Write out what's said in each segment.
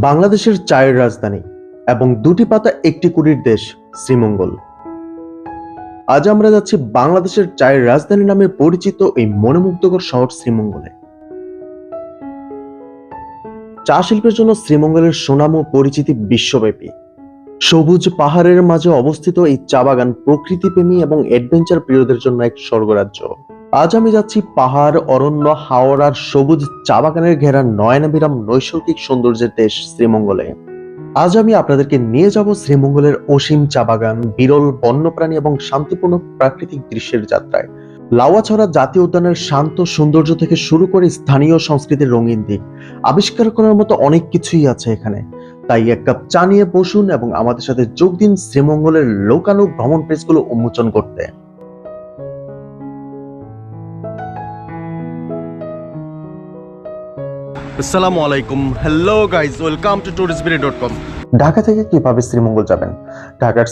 বাংলাদেশের চায়ের রাজধানী এবং দুটি পাতা একটি কুড়ির দেশ, শ্রীমঙ্গল। আজ আমরা যাচ্ছি বাংলাদেশের চায়ের রাজধানী নামে পরিচিত এই মনোমুগ্ধকর শহর শ্রীমঙ্গলে। চা শিল্পের জন্য শ্রীমঙ্গলের সুনাম ও পরিচিতি বিশ্বব্যাপী। সবুজ পাহাড়ের মাঝে অবস্থিত এই চা বাগান প্রকৃতিপ্রেমী এবং অ্যাডভেঞ্চার প্রিয়দের জন্য এক স্বর্গরাজ্য। আজ আমি যাচ্ছি পাহাড়, অরণ্য হাওড়ার সবুজ চা বাগানের ঘেরা নয়নাবিরাম নৈসর্গিক সৌন্দর্যের দেশ শ্রীমঙ্গলে। আজ আমি আপনাদেরকে নিয়ে যাব শ্রীমঙ্গলের অসীম চা বাগান বিরল বন্যপ্রাণী এবং শান্তিপূর্ণ প্রাকৃতিক দৃশ্যের যাত্রায়। লাওয়াছড়া জাতীয় উদ্যানের শান্ত সৌন্দর্য থেকে শুরু করে স্থানীয় সংস্কৃতির রঙিন দিক আবিষ্কার করার মতো অনেক কিছুই আছে এখানে। তাই এক কাপ চা নিয়ে বসুন এবং আমাদের সাথে যোগ দিন শ্রীমঙ্গলের লোকানু ভ্রমণ পেজগুলো উন্মোচন করতে। আসসালামু আলাইকুম। Hello guys welcome to dot com Dhaka থেকে কীভাবে শ্রীমঙ্গল যাবেন? ঢাকার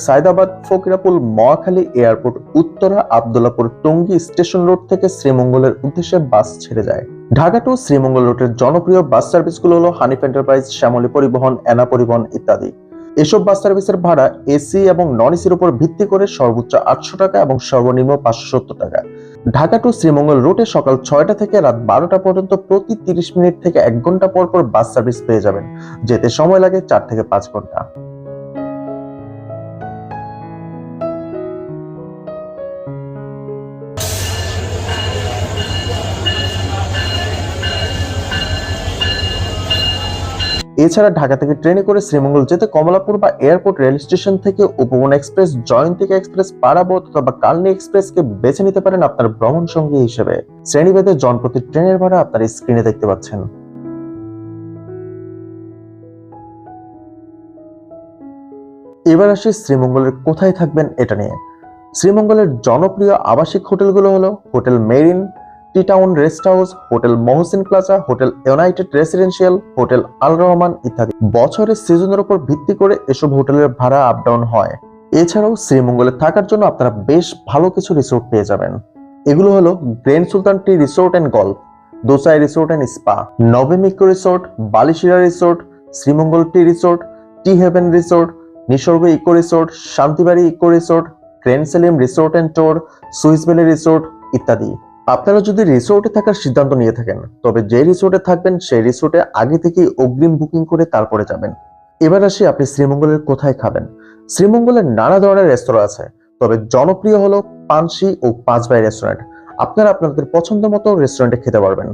Fakirapul, Mohakhali airport, Uttara, Abdullahpur, Tongi station road থেকে শ্রীমঙ্গলের উদ্দেশ্যে বাস ছেড়ে যায়। ঢাকা টু শ্রীমঙ্গল রুটের জনপ্রিয় বাস সার্ভিসগুলো হলো হানিফ এন্টারপ্রাইজ শ্যামলী পরিবহন এনা পরিবহন ইত্যাদি। এসব বাস সার্ভিসের ভাড়া এসি এবং নন এসির উপর ভিত্তি করে সর্বোচ্চ আটশো টাকা এবং সর্বনিম্ন পাঁচশো সত্তর টাকা। ঢাকা টু শ্রীমঙ্গল রুটে সকাল ছয়টা থেকে রাত বারোটা পর্যন্ত প্রতি তিরিশ মিনিট থেকে এক ঘণ্টা পর পর বাস সার্ভিস পেয়ে যাবেন। যেতে সময় লাগে চার থেকে পাঁচ ঘণ্টা। এছাড়া ঢাকা থেকে ট্রেনে করে শ্রীমঙ্গল যেতে কমলাপুর বা এয়ারপোর্ট রেল স্টেশন থেকে উপবন এক্সপ্রেস, জয়ন্তিকা এক্সপ্রেস পারাবত অথবা কালনি এক্সপ্রেসকে বেছে নিতে পারেন আপনার ভ্রমণ সঙ্গী হিসেবে। শ্রেণীভেদে জনপ্রতি ট্রেনের ভাড়া আপনার স্ক্রিনে দেখতে পাচ্ছেন। এবার আসি শ্রীমঙ্গলের কোথায় থাকবেন এটা নিয়ে। শ্রীমঙ্গলের জনপ্রিয় আবাসিক হোটেলগুলো হলো hotel Marine tea town rest house, hotel Mohsin plaza, hotel united residential hotel Al Rahman ইত্যাদি। বছরের সিজনের উপর ভিত্তি করে এসব হোটেলের ভাড়া আপ ডাউন হয়। এছাড়াও শ্রীমঙ্গলে থাকার জন্য আপনারা বেশ ভালো কিছু রিসোর্ট পেয়ে যাবেন। এগুলো হলো grand Sultan tea resort and golf, Dusai resort and spa Nabemiko resort, Balishira resort Sreemangal tea resort, tea heaven resort, Nishorgo eco resort, Shantibari eco resort, grand Selim resort and tour Swiss valley resort ইত্যাদি। আপনারা যদি রিসোর্টে থাকার সিদ্ধান্ত নিয়ে থাকেন, তবে যে রিসোর্টে থাকবেন সেই রিসোর্টে আগে থেকেই অগ্রিম বুকিং করে তারপরে যাবেন। এবার আসি আপনি শ্রীমঙ্গলের কোথায় খাবেন। শ্রীমঙ্গলের নানা ধরনের রেস্তোরাঁ আছে, তবে জনপ্রিয় হলো পানসি ও পাঁচবাই রেস্টুরেন্ট আপনারা আপনাদের পছন্দ মতো রেস্টুরেন্টে খেতে পারবেন।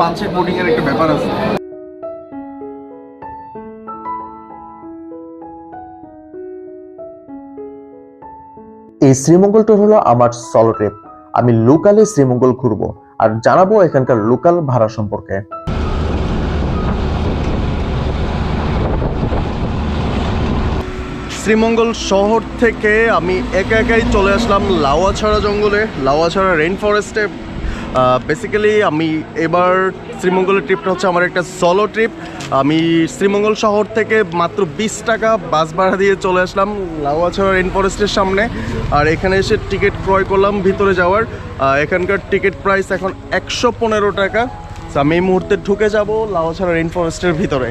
পাঞ্চে কোডিং এর একটা ব্যাপার আছে। এই শ্রীমঙ্গল ট্যুর হলো আমার সলো ট্রিপ আমি লোকালে শ্রীমঙ্গল ঘুরবো আর জানাব এখানকার লোকাল ভাড়া সম্পর্কে। শ্রীমঙ্গল শহর থেকে আমি একা একাই চলে আসলাম লাওয়াছড়া জঙ্গলে। লাওয়াছড়া রেইন ফরেস্টে বেসিক্যালি আমি এবার শ্রীমঙ্গলের ট্রিপটা হচ্ছে আমার একটা সলো ট্রিপ আমি শ্রীমঙ্গল শহর থেকে মাত্র বিশ টাকা বাস ভাড়া দিয়ে চলে আসলাম লাওয়াছড়া রেইন ফরেস্টের সামনে। আর এখানে এসে টিকিট ক্রয় করলাম ভিতরে যাওয়ার। এখানকার টিকিট প্রাইস এখন একশো পনেরো টাকা। আমি এই মুহূর্তে ঢুকে যাব লাওয়াছড়া রেইন ফরেস্টের ভিতরে।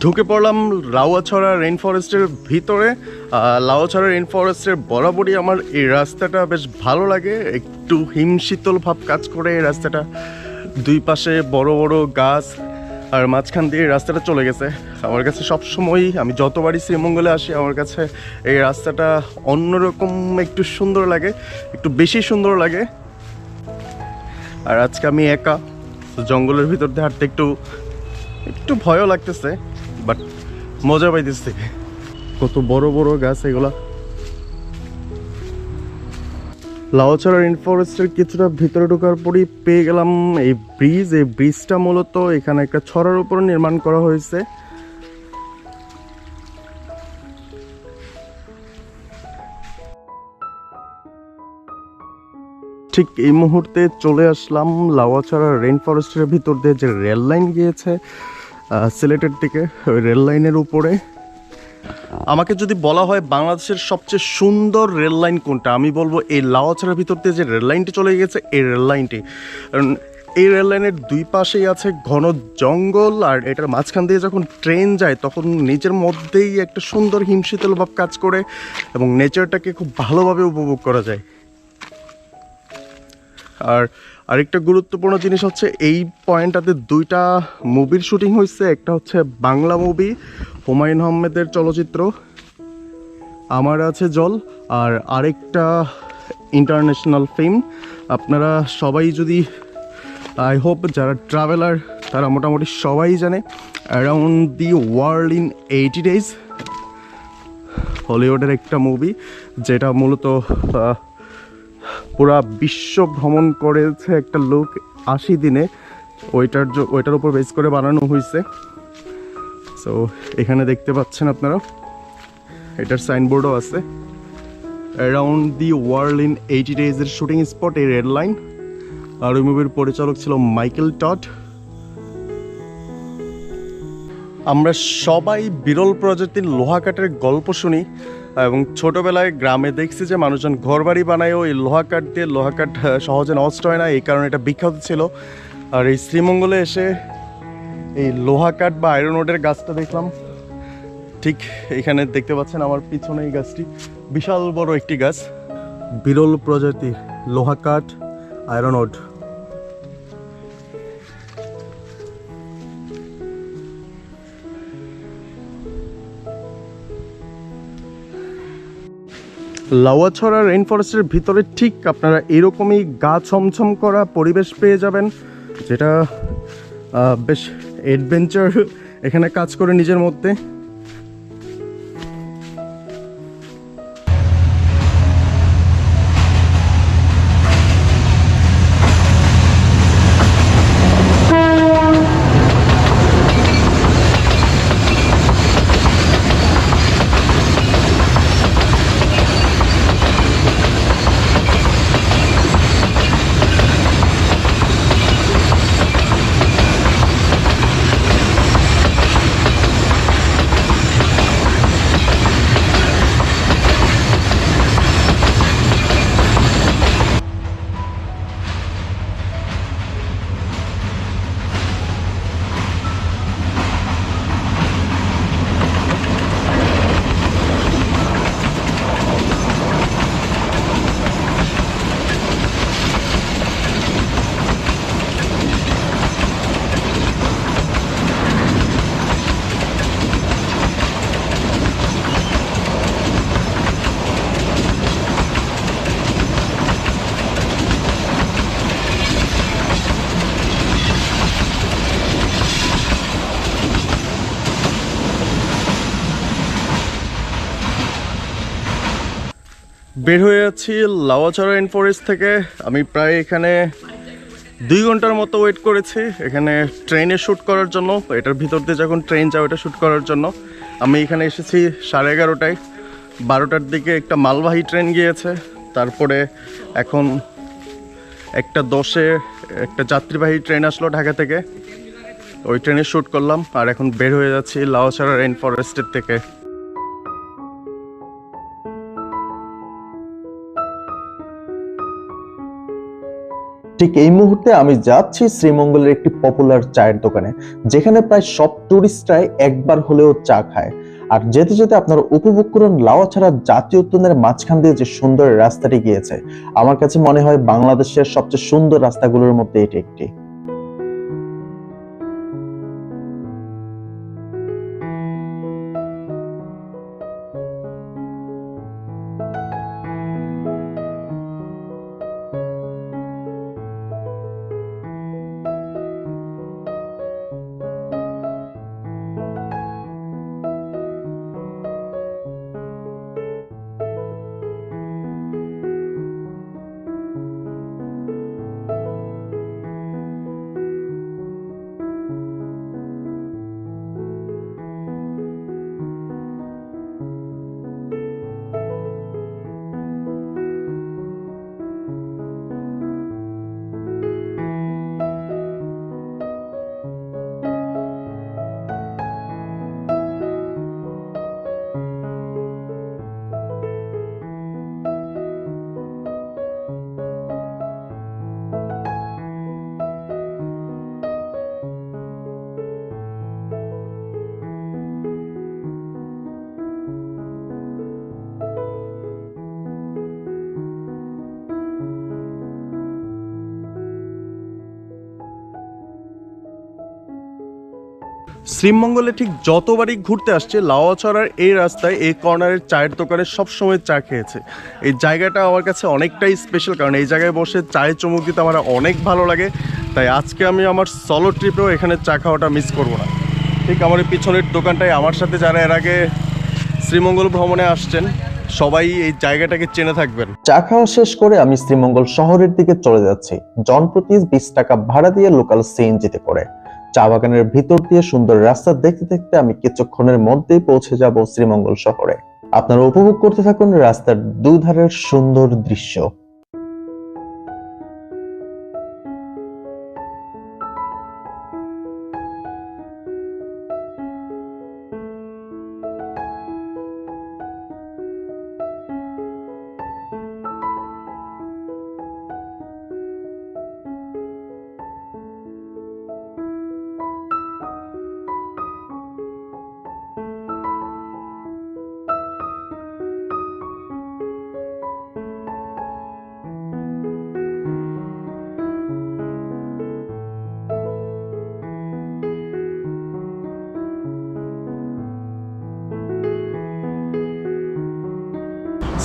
ঢুকে পড়লাম লাউয়াছড়া রেইন ফরেস্টের ভিতরে। লাউয়াছড়া রেইন ফরেস্টের বরাবরই আমার এই রাস্তাটা বেশ ভালো লাগে। একটু হিমশীতল ভাব কাজ করে এই রাস্তাটা। দুই পাশে বড় বড় গাছ আর মাঝখান দিয়ে রাস্তাটা চলে গেছে। আমার কাছে সব সময়ই আমি যতবারই শ্রীমঙ্গলে আসি, আমার কাছে এই রাস্তাটা অন্যরকম একটু সুন্দর লাগে, একটু বেশি সুন্দর লাগে। আর আজকে আমি একা জঙ্গলের ভিতর দিয়ে হাঁটতে একটু একটু ভয়ও লাগতেছে। বাট মজা পাইতেছি কত বড় বড় গাছ এগুলা। লাউচড়া ইনফরেস্টের কিছুটা ভিতরে ঢোকার পরই পেয়ে গেলাম এই ব্রিজ। এই ব্রিজটা মূলত এখানে একটা ছড়ার উপর নির্মাণ করা হয়েছে। ঠিক এই মুহূর্তে চলে আসলাম লাউয়াছড়া রেন ফরেস্টের ভিতর দিয়ে যে রেল লাইন গিয়েছে। সিলেটের দিকে, ওই রেল লাইনের উপরে। আমাকে যদি বলা হয় বাংলাদেশের সবচেয়ে সুন্দর রেল লাইন কোনটা, আমি বলব এই লাওয়াছড়ার ভিতর দিয়ে যে রেল লাইনটি চলে গেছে, এই রেল লাইনটি। কারণ এই রেল লাইনের দুই পাশেই আছে ঘন জঙ্গল, আর এটার মাঝখান দিয়ে যখন ট্রেন যায়, তখন নিজের মধ্যেই একটা সুন্দর হিমশীতল ভাব কাজ করে এবং নেচারটাকে খুব ভালোভাবে উপভোগ করা যায়। আর আরেকটা গুরুত্বপূর্ণ জিনিস হচ্ছে এই পয়েন্টটাতে দুইটা মুভির শুটিং হয়েছে একটা হচ্ছে বাংলা মুভি হুমায়ুন আহমেদের চলচ্চিত্র, আমার আছে জল, আর আরেকটা ইন্টারন্যাশনাল ফিল্ম আপনারা সবাই যদি আই হোপ যারা ট্রাভেলার তারা মোটামুটি সবাই জানে around the world in eighty days হলিউডের একটা মুভি যেটা মূলত পুরা বিশ্ব ভ্রমণ করেছে একটা লোক আশি দিনে। ওইটার ওইটার উপর বেস করে বানানো হয়েছে সো এখানে দেখতে পাচ্ছেন আপনারা। এটার সাইনবোর্ডও আছে। Around the world in eighty ডেজের shooting spot এই রেড লাইন আর ওই মুভির পরিচালক ছিল মাইকেল টট আমরা সবাই বিরল প্রজাতির লোহা কাঠের গল্প শুনি। এবং ছোটবেলায় গ্রামে দেখছি যে মানুষজন ঘরবাড়ি বানায় ওই লোহা কাঠ দিয়ে, লোহা কাঠ সহজে নষ্ট হয় না, এই কারণে এটা বিখ্যাত ছিল। আর এই শ্রীমঙ্গলে এসে এই লোহা কাঠ বা আয়রন ওডের গাছটা দেখলাম। ঠিক এখানে দেখতে পাচ্ছেন আমার পিছনে এই গাছটি। বিশাল বড় একটি গাছ। বিরল প্রজাতির লোহা কাঠ আয়রন ওড লাউয়াছড়া রেইন ফরেস্টের ভিতরে ঠিক আপনারা এরকমই গা ছমছম করা পরিবেশ পেয়ে যাবেন, যেটা বেশ অ্যাডভেঞ্চার এখানে কাজ করে নিজের মধ্যে। বের হয়ে যাচ্ছি লাওয়াছড়া রেইন ফরেস্ট থেকে। আমি প্রায় এখানে দুই ঘণ্টার মতো ওয়েট করেছি এখানে ট্রেনে শ্যুট করার জন্য। এটার ভিতর দিয়ে যখন ট্রেন যাও এটা শ্যুট করার জন্য। আমি এখানে এসেছি সাড়ে এগারোটায়। বারোটার দিকে একটা মালবাহী ট্রেন গিয়েছে। তারপরে এখন একটা দশে একটা যাত্রীবাহী ট্রেন আসলো ঢাকা থেকে। ওই ট্রেনে শ্যুট করলাম আর এখন বের হয়ে যাচ্ছি লাওছড়া রেইন ফরেস্টের থেকে। ঠিক এই মুহূর্তে আমি যাচ্ছি শ্রীমঙ্গলের একটি পপুলার চায়ের দোকানে, যেখানে প্রায় সব টুরিস্টরাই একবার হলেও চা খায়। আর যেতে যেতে আপনার উপভোগ করুন লাওয়া ছাড়া জাতীয় উদ্যানের মাঝখান দিয়ে যে সুন্দর রাস্তাটি গিয়েছে, আমার কাছে মনে হয় বাংলাদেশের সবচেয়ে সুন্দর রাস্তাগুলোর মধ্যে এটি একটি। শ্রীমঙ্গলে ঠিক যতবারই ঘুরতে আসছে লাওয়াছড়ার এই রাস্তায় এই কর্নারের চায়ের দোকানে সবসময় চা খেয়েছে। এই জায়গাটা আমার কাছে অনেকটাই স্পেশাল কারণ এই জায়গায় বসে চায়ের চমক দিতে আমার অনেক ভালো লাগে। তাই আজকে আমি আমার সলো ট্রিপেও এখানে চা খাওয়াটা মিস করব না। ঠিক আমার এই পিছনের দোকানটায় আমার সাথে যারা এর আগে শ্রীমঙ্গল ভ্রমণে আসছেন, সবাই এই জায়গাটাকে চেনে থাকবেন। চা খাওয়া শেষ করে আমি শ্রীমঙ্গল শহরের দিকে চলে যাচ্ছি। জনপ্রতি বিশ টাকা ভাড়া দিয়ে লোকাল সিএনজিতে করে চা বাগানের ভিতর দিয়ে সুন্দর রাস্তা দেখতে দেখতে আমি কিছুক্ষণের মধ্যেই পৌঁছে যাব শ্রীমঙ্গল শহরে। আপনারা উপভোগ করতে থাকুন রাস্তার দুধারের সুন্দর দৃশ্য।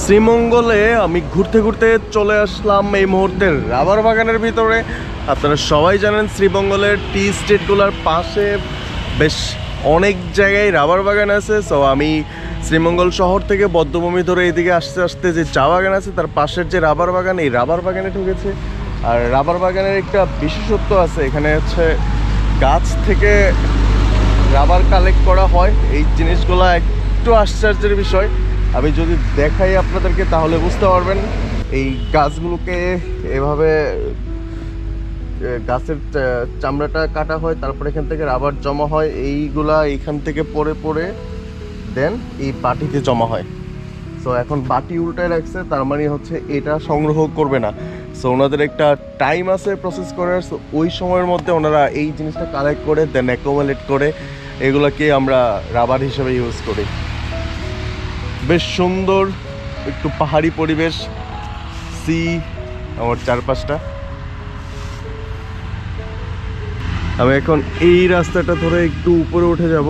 শ্রীমঙ্গলে আমি ঘুরতে ঘুরতে চলে আসলাম এই মুহূর্তে রাবার বাগানের ভিতরে। আপনারা সবাই জানেন শ্রীমঙ্গলের টি স্টেটগুলোর পাশে বেশ অনেক জায়গায় রাবার বাগান আছে। সো আমি শ্রীমঙ্গল শহর থেকে বদ্ধভূমি ধরে এদিকে আসতে আসতে যে চা বাগান আছে, তার পাশের যে রাবার বাগান এই রাবার বাগানে ঢুকেছে। আর রাবার বাগানের একটা বিশেষত্ব আছে, এখানে হচ্ছে গাছ থেকে রাবার কালেক্ট করা হয়। এই জিনিসগুলো একটু আশ্চর্যের বিষয়। আমি যদি দেখাই আপনাদেরকে, তাহলে বুঝতে পারবেন এই গাছগুলোকে এভাবে গাছের চামড়াটা কাটা হয়, তারপর এখান থেকে রাবার জমা হয়, এইগুলা এইখান থেকে পরে পরে দেন এই বাটিতে জমা হয়। সো এখন বাটি উল্টায় রাখছে, তার মানে হচ্ছে এটা সংগ্রহ করবে না। সো ওনাদের একটা টাইম আছে প্রসেস করার সো ওই সময়ের মধ্যে ওনারা এই জিনিসটা কালেক্ট করে দেন অ্যাকোমোলেট করে, এগুলোকে আমরা রাবার হিসেবে ইউজ করি। বেশ সুন্দর একটু পাহাড়ি পরিবেশ সি আমার চারপাশটা। আমি এখন এই রাস্তাটা ধরে একটু উপরে উঠে যাব,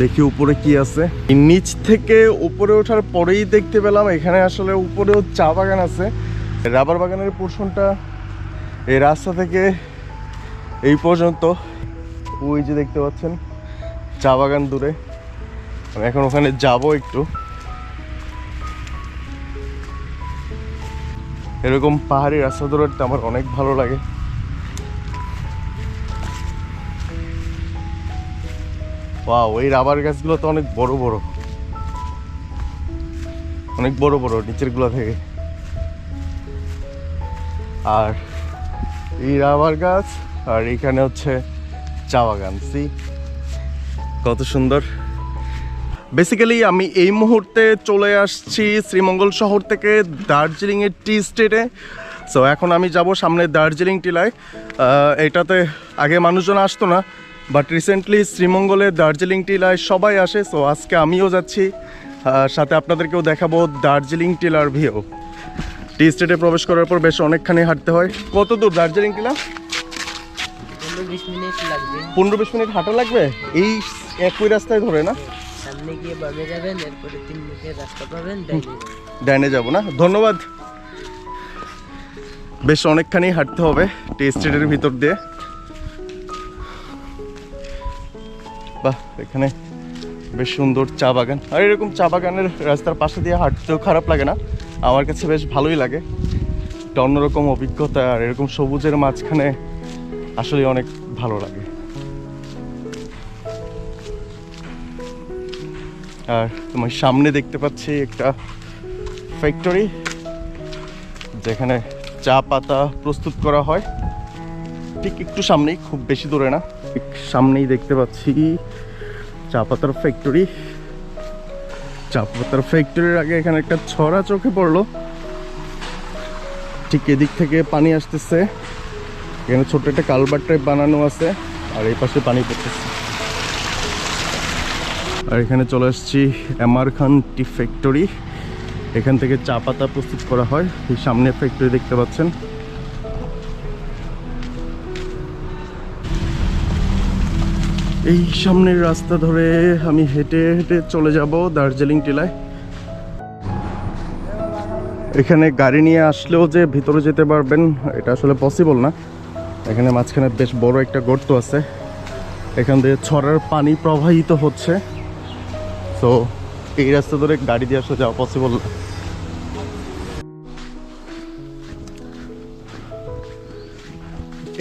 দেখি উপরে কি আছে। নিচ থেকে উপরে ওঠার পরেই দেখতে পেলাম এখানে আসলে উপরেও চা বাগান আছে। রাবার বাগানের পোর্শনটা এই রাস্তা থেকে এই পর্যন্ত। ওই যে দেখতে পাচ্ছেন, চা বাগান দূরে। আমি এখন ওখানে যাব একটু। এরকম পাহাড়ি রাস্তা দৌড়াতে আমার অনেক ভালো লাগে। এই রাবার গাছগুলো তো অনেক বড় বড়। অনেক বড় বড় নিচেরগুলো থেকে। আর এই রাবার গাছ, আর এখানে হচ্ছে চা বাগান সি কত সুন্দর। বেসিক্যালি আমি এই মুহূর্তে চলে আসছি শ্রীমঙ্গল শহর থেকে দার্জিলিংয়ের টি স্টেটে। সো এখন আমি যাব সামনে দার্জিলিং টিলায়। এটাতে আগে মানুষজন আসতো না বাট রিসেন্টলি শ্রীমঙ্গলে দার্জিলিং টিলায় সবাই আসে সো আজকে আমিও যাচ্ছি। সাথে আপনাদেরকেও দেখাবো দার্জিলিং টিলার ভিউ টি স্টেটে প্রবেশ করার পর বেশ অনেকখানি হাঁটতে হয়। কত দূর দার্জিলিং টিলা? পনেরো বিশ মিনিট লাগবে। পনেরো বিশ মিনিট হাঁটা লাগবে? এই একই রাস্তায় ধরে না? সামনে গিয়ে বামে যাবেন এরপরে তিন মিনিটের রাস্তা পাবেন ডাইনে যাব না। ধন্যবাদ। বেশ অনেকখানি হাঁটতে হবে টি স্টেটের ভিতর দিয়ে। বাহ এখানে বেশ সুন্দর চা বাগান। আর এরকম চা বাগানের রাস্তার পাশে দিয়ে হাঁটতেও খারাপ লাগে না। আমার কাছে বেশ ভালোই লাগে। একটা অন্যরকম অভিজ্ঞতা আর এরকম সবুজের মাঝখানে আসলে অনেক ভালো লাগে। আর তোমার সামনে দেখতে পাচ্ছি একটা ফ্যাক্টরি যেখানে চা পাতা প্রস্তুত করা হয়। ঠিক একটু সামনেই, খুব বেশি দূরে না। ঠিক সামনেই দেখতে পাচ্ছি চা পাতার ফ্যাক্টরি চা পাতার ফ্যাক্টরির আগে এখানে একটা ছড়া চোখে পড়ল। ঠিক এদিক থেকে পানি আসতেছে। এখানে ছোট একটা কালবার টাইপ বানানো আছে। আর এই পাশে পানি পড়তেছে। আর এখানে চলে আসছি এমআর খান টি ফ্যাক্টরি এখান থেকে চা পাতা প্রস্তুত করা হয়। এই সামনে ফ্যাক্টরি দেখতে পাচ্ছেন। এই সামনের রাস্তা ধরে আমি হেঁটে হেঁটে চলে যাব দার্জিলিং টিলায়। এখানে গাড়ি নিয়ে আসলেও যে ভিতরে যেতে পারবেন, এটা আসলে পসিবল না। এখানে মাঝখানে বেশ বড় একটা গর্ত আছে। এখান থেকে ছড়ার পানি প্রবাহিত হচ্ছে। তো এই রাস্তা ধরে গাড়ি দিয়ে আসলে যাওয়া পসিবল না।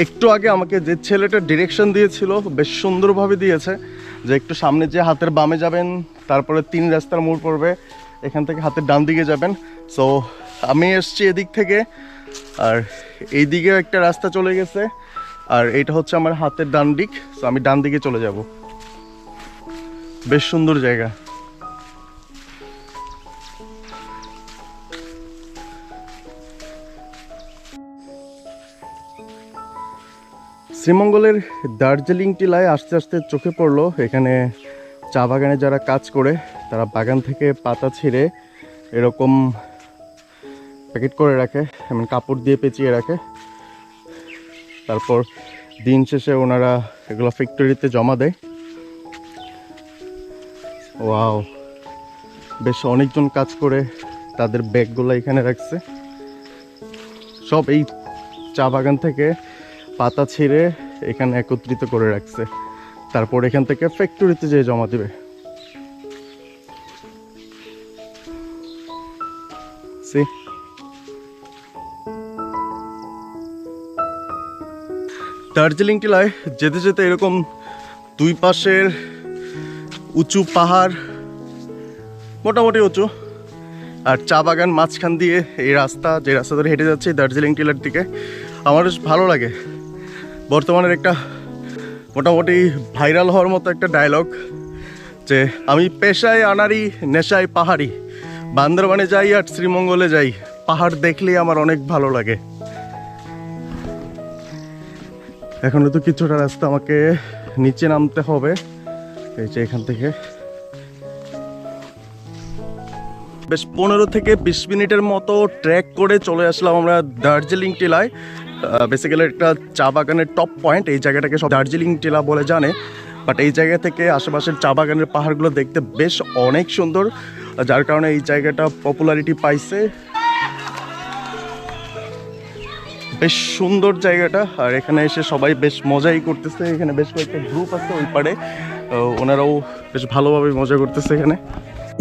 একটু আগে আমাকে যে ছেলেটা ডিরেকশন দিয়েছিল, বেশ সুন্দরভাবে দিয়েছে যে একটু সামনে যে হাতের বামে যাবেন, তারপরে তিন রাস্তার মোড় পড়বে, এখান থেকে হাতের ডান দিকে যাবেন। সো আমি এসছি এদিক থেকে, আর এই দিকে একটা রাস্তা চলে গেছে, আর এটা হচ্ছে আমার হাতের ডান দিক। সো আমি ডান দিকে চলে যাব। বেশ সুন্দর জায়গা। শ্রীমঙ্গলের দার্জিলিং টিলায় আস্তে আস্তে চোখে পড়ল। এখানে চা বাগানে যারা কাজ করে, তারা বাগান থেকে পাতা ছিঁড়ে এরকম প্যাকেট করে রাখে, এমন কাপড় দিয়ে পেঁচিয়ে রাখে। তারপর দিন শেষে ওনারা এগুলো ফ্যাক্টরিতে জমা দেয়। ওয়াও, বেশ অনেকজন কাজ করে তাদের ব্যাগগুলো এখানে রাখছে। সব এই চা বাগান থেকে পাতা ছিঁড়ে এখানে একত্রিত করে রাখছে। তারপর এখান থেকে ফ্যাক্টরিতে যেয়ে জমা দিবে? দার্জিলিং টিলায় যেতে যেতে এরকম দুই পাশের উঁচু পাহাড়, মোটামুটি উঁচু, আর চা বাগান মাঝখান দিয়ে এই রাস্তা, যে রাস্তা ধরে হেঁটে যাচ্ছে দার্জিলিং টিলার দিকে, আমার ভালো লাগে। বর্তমানের একটা মোটামুটি ভাইরাল হওয়ার মতো একটা ডায়লগ যে আমি পেশায় আনারি, নেশায় পাহাড়ি। বান্দরবানে যাই আর শ্রীমঙ্গলে যাই, পাহাড় দেখলেই আমার অনেক ভালো লাগে। এখনও তো কিছুটা রাস্তা আমাকে নিচে নামতে হবে। এই যে এখান থেকে। বেশ পনেরো থেকে বিশ মিনিটের মতো ট্রেক করে চলে আসলাম আমরা দার্জিলিং টিলায়। বেসিক্যালি একটা চা বাগানের টপ পয়েন্ট এই জায়গাটাকে সব দার্জিলিং টিলা বলে জানে। বাট এই জায়গা থেকে আশেপাশের চা বাগানের পাহাড়গুলো দেখতে বেশ অনেক সুন্দর, যার কারণে এই জায়গাটা পপুলারিটি পাইছে। বেশ সুন্দর জায়গাটা, আর এখানে এসে সবাই বেশ মজাই করতেছে। এখানে বেশ কয়েকটা গ্রুপ আছে ওই পারে ওনারাও বেশ ভালোভাবে মজা করতেছে এখানে।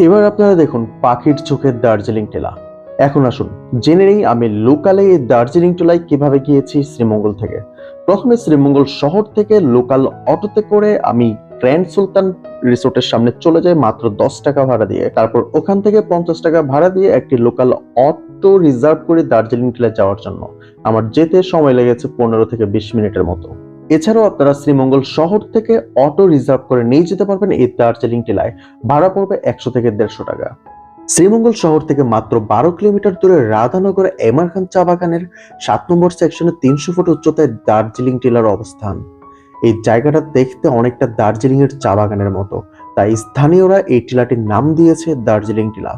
এবার আপনারা দেখুন পাখির চোখের দার্জিলিং টেলা। এখন আসুন, জেনে নেই আমি লোকালে দার্জিলিং টেলায় কীভাবে গিয়েছি শ্রীমঙ্গল থেকে। প্রথমে শ্রীমঙ্গল শহর থেকে লোকাল অটোতে করে আমি গ্র্যান্ড সুলতান রিসোর্টের সামনে চলে যাই মাত্র দশ টাকা ভাড়া দিয়ে। তারপর ওখান থেকে পঞ্চাশ টাকা ভাড়া দিয়ে একটি লোকাল অটো রিজার্ভ করে দার্জিলিং টেলায় যাওয়ার জন্য। আমার যেতে সময় লেগেছে পনেরো থেকে বিশ মিনিটের মতো। এছাড়াও আপনারা শ্রীমঙ্গল শহর থেকে অটো রিজার্ভ করে নিয়ে যেতে পারবেন এই দার্জিলিং টেলায় ভাড়া পড়বে একশো থেকে দেড়শো টাকা। শ্রীমঙ্গল শহর থেকে মাত্র বারো কিলোমিটার দূরে রাধানগর এমআর খান চা বাগানের সাত নম্বর সেকশনে তিনশো ফুট উচ্চতায় দার্জিলিং টিলার অবস্থান। এই জায়গাটা দেখতে অনেকটা দার্জিলিং এর চা বাগানের মতো, তাই স্থানীয়রা এই টিলাটির নাম দিয়েছে দার্জিলিং টিলা।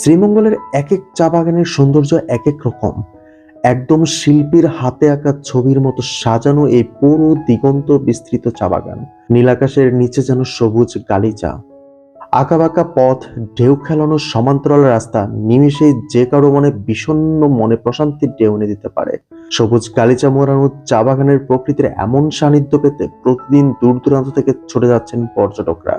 শ্রীমঙ্গলের এক এক চা বাগানের সৌন্দর্য এক এক রকম। একদম শিল্পীর হাতে আঁকা ছবির মতো সাজানো এই পুরো দিগন্ত বিস্তৃত চা বাগান। নীলাকাশের নিচে যেন সবুজ গালিচা। আঁকাবাঁকা পথ, ঢেউ খেলানো সমান্তরাল রাস্তা, নিমিষেই যে কারও মনে বিষণ্ণ মনে প্রশান্তির ঢেউ এনে দিতে পারে। সবুজ গালিচা মোড়ানো চা বাগানের প্রকৃতির এমন সান্নিধ্য পেতে প্রতিদিন দূর দূরান্ত থেকে ছুটে যাচ্ছেন পর্যটকরা।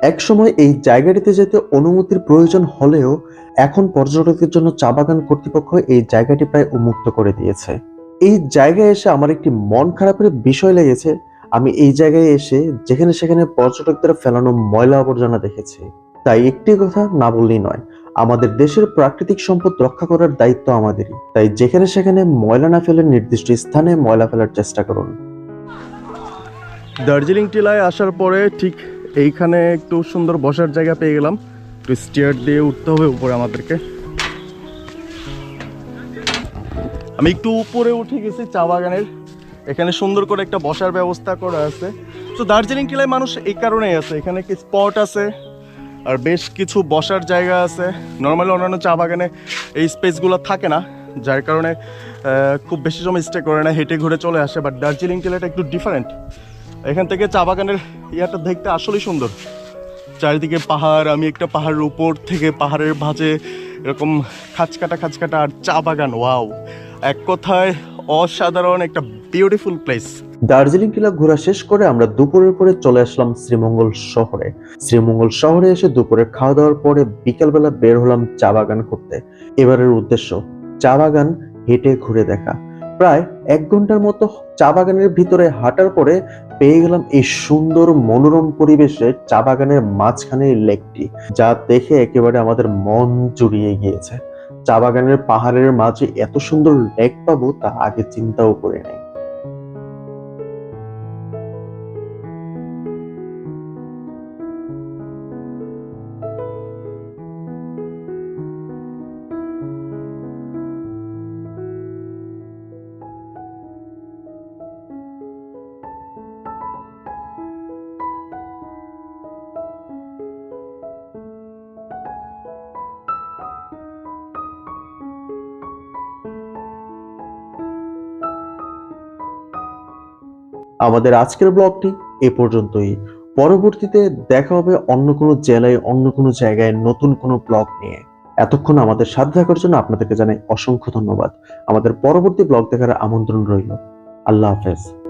একসময় এই জায়গাটিতে যেতে অনুমতির প্রয়োজন হলেও এখন পর্যটকদের জন্য চা বাগান কর্তৃপক্ষ এই জায়গাটি প্রায় উন্মুক্ত করে দিয়েছে। এই জায়গায় এসে আমার একটি মন খারাপের বিষয় লেগেছে। আমি এই জায়গায় এসে যেখানে সেখানে পর্যটকদের ফেলানো ময়লা আবর্জনা দেখেছি। তাই একটি কথা না বললেই নয়, আমাদের দেশের প্রাকৃতিক সম্পদ রক্ষা করার দায়িত্ব আমাদেরই। তাই যেখানে সেখানে ময়লা না ফেলে নির্দিষ্ট স্থানে ময়লা ফেলার চেষ্টা করুন। দার্জিলিং টিলায় আসার পরে ঠিক এইখানে একটু সুন্দর বসার জায়গা পেয়ে গেলাম। একটু স্টিয়ার দিয়ে উঠতে হবে উপরে আমাদেরকে। আমি একটু উপরে উঠে গেছি চা বাগানের। এখানে সুন্দর করে একটা বসার ব্যবস্থা করা আছে। তো দার্জিলিং টিলায় মানুষ এই কারণেই আছে। এখানে কি স্পট আছে? আর বেশ কিছু বসার জায়গা আছে। নর্মালি অন্যান্য চা বাগানে এই স্পেসগুলো থাকে না, যার কারণে খুব বেশি সময় স্টে করে না, হেঁটে ঘুরে চলে আসে। বাট দার্জিলিং টিলাটা একটু ডিফারেন্ট এখান থেকে চা বাগানের ইয়াটা দেখতে আসলেই সুন্দর। চারিদিকে পাহাড়, আমি একটা পাহাড়ের উপর থেকে পাহাড়ের ভাঁজে এরকম খাঁচকাটা খাঁচকাটা আর চা বাগান, ওয়াও। এক কথায় অসাধারণ একটা বিউটিফুল প্লেস দার্জিলিং টিলা ঘোরা শেষ করে আমরা দুপুরের পরে চলে আসলাম শ্রীমঙ্গল শহরে। শ্রীমঙ্গল শহরে এসে দুপুরে খাওয়া দাওয়ার পরে বিকালবেলা বের হলাম চা বাগান করতে। এবারের উদ্দেশ্য, চা বাগান হেঁটে ঘুরে দেখা। প্রায় এক ঘণ্টার মতো চা বাগানের ভিতরে হাঁটার পরে পেয়ে গেলাম এই সুন্দর মনোরম পরিবেশে চা বাগানের মাঝখানে লেকটি, যা দেখে একেবারে আমাদের মন জুড়িয়ে গিয়েছে। চা বাগানের পাহাড়ের মাঝে এত সুন্দর লেক পাবো তা আগে চিন্তাও করে নাই। আমাদের আজকের ব্লগটি এ পর্যন্তই। পরবর্তীতে দেখা হবে অন্য কোনো জেলায়, অন্য কোনো জায়গায় নতুন কোনো ব্লগ নিয়ে। এতক্ষণ আমাদের সাথে থাকার জন্য আপনাদেরকে জানাই অসংখ্য ধন্যবাদ। আমাদের পরবর্তী ব্লগ দেখার আমন্ত্রণ রইল। আল্লাহ হাফেজ।